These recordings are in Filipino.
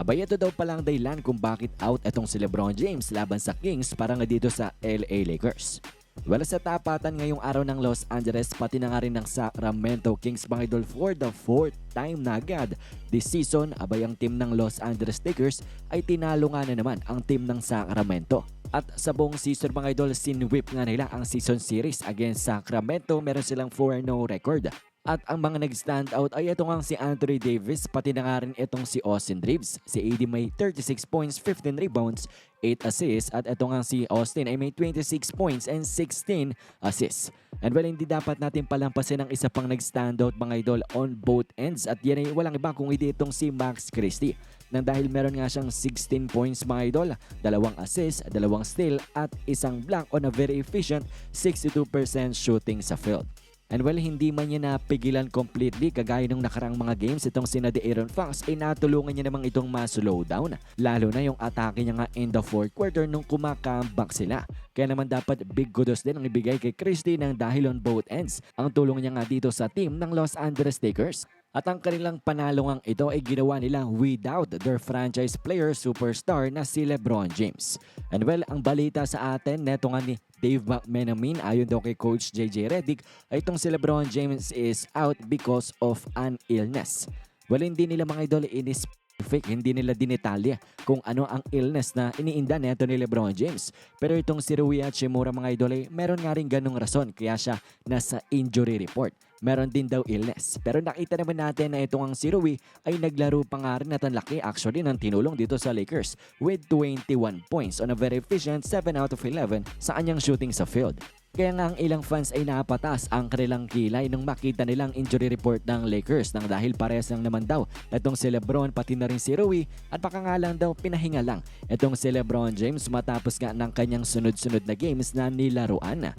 Abay, ito daw palang dahilan kung bakit out itong si Lebron James laban sa Kings para nga dito sa LA Lakers. Wala sa tapatan ngayong araw ng Los Angeles pati na nga rin ng Sacramento Kings mga idol for the fourth time na agad this season abay ang team ng Los Angeles Lakers ay tinalo nga na naman ang team ng Sacramento. At sa buong season mga idol, sinwip nga nila ang season series against Sacramento. Meron silang 4-0 record. At ang mga nag-stand out ay ito nga si Anthony Davis, pati na nga rin itong si Austin Reeves. Si AD may 36 points, 15 rebounds, 8 assists at ito nga si Austin ay may 26 points and 16 assists. And well, hindi dapat natin palampasin ang isa pang nag-standout mga idol on both ends at yan ay walang iba kung hindi itong si Max Christie. Nang dahil meron nga siyang 16 points mga idol, dalawang assists, dalawang steal at isang block on a very efficient 62% shooting sa field. And well, hindi man niya napigilan completely kagaya ng nakarang mga games itong sina de Aaron Fox ay natulungan niya namang itong ma-slow down. Lalo na yung atake niya nga in the fourth quarter nung kumakambak sila. Kaya naman dapat big kudos din ang ibigay kay Christie ng dahil on both ends. Ang tulong niya nga dito sa team ng Los Angeles Lakers. At ang kanilang panalongang ito ay ginawa nila without their franchise player superstar na si Lebron James. And well, ang balita sa atin, neto nga ni Dave McMenamin ayon daw kay Coach JJ Redick ay itong si Lebron James is out because of an illness. Well, hindi nila mga idol inis specific, hindi nila dinetalya kung ano ang illness na iniinda neto ni Lebron James. Pero itong si Rui Hachimura mga idol ay meron nga rin ganong rason kaya siya nasa injury report. Meron din daw illness. Pero nakita naman natin na itong ang si Rui ay naglaro pa nga rin at ang laki actually ng tinulong dito sa Lakers with 21 points on a very efficient 7 out of 11 sa kanyang shooting sa field. Kaya nga ang ilang fans ay napatas ang kanilang kilay nung makita nilang injury report ng Lakers nang dahil parehas lang naman daw itong si Lebron pati na rin si Rui at baka nga lang daw pinahinga lang itong si Lebron James matapos nga ng kanyang sunod-sunod na games na nilaruan.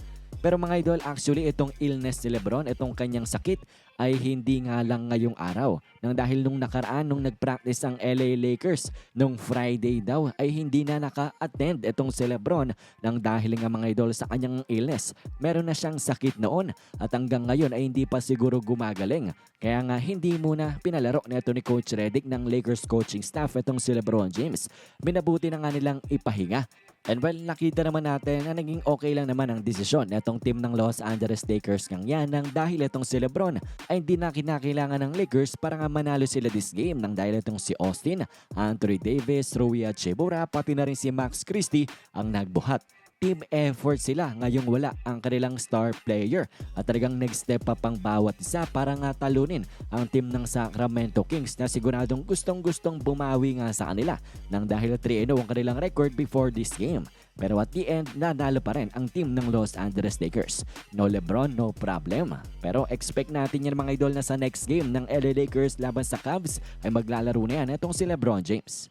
Pero mga idol, actually itong illness ni Lebron, itong kanyang sakit ay hindi nga lang ngayong araw. Nang dahil nung nakaraan nung nag-practice ang LA Lakers nung Friday daw ay hindi na naka-attend itong si Lebron nang dahil nga mga idol sa kanyang illness. Meron na siyang sakit noon at hanggang ngayon ay hindi pa siguro gumagaling. Kaya nga hindi muna pinalaro nito ni Coach Redick ng Lakers coaching staff itong si Lebron James. Minabuti na nga nilang ipahinga And well, nakita naman natin na naging okay lang naman ang desisyon netong team ng Los Angeles Lakers ng yan dahil itong si Lebron ay hindi na kinakailangan ng Lakers para nga manalo sila this game nang dahil itong si Austin, Anthony Davis, Rui Hachimura, pati na rin si Max Christie ang nagbuhat team effort sila ngayong wala ang kanilang star player at talagang nag-step up ang bawat isa para nga talunin ang team ng Sacramento Kings na siguradong gustong-gustong bumawi nga sa kanila nang dahil 3-0 ang kanilang record before this game. Pero at the end, nanalo pa rin ang team ng Los Angeles Lakers. No Lebron, no problem. Pero expect natin yan mga idol na sa next game ng LA Lakers laban sa Cavs ay maglalaro na yan itong si Lebron James.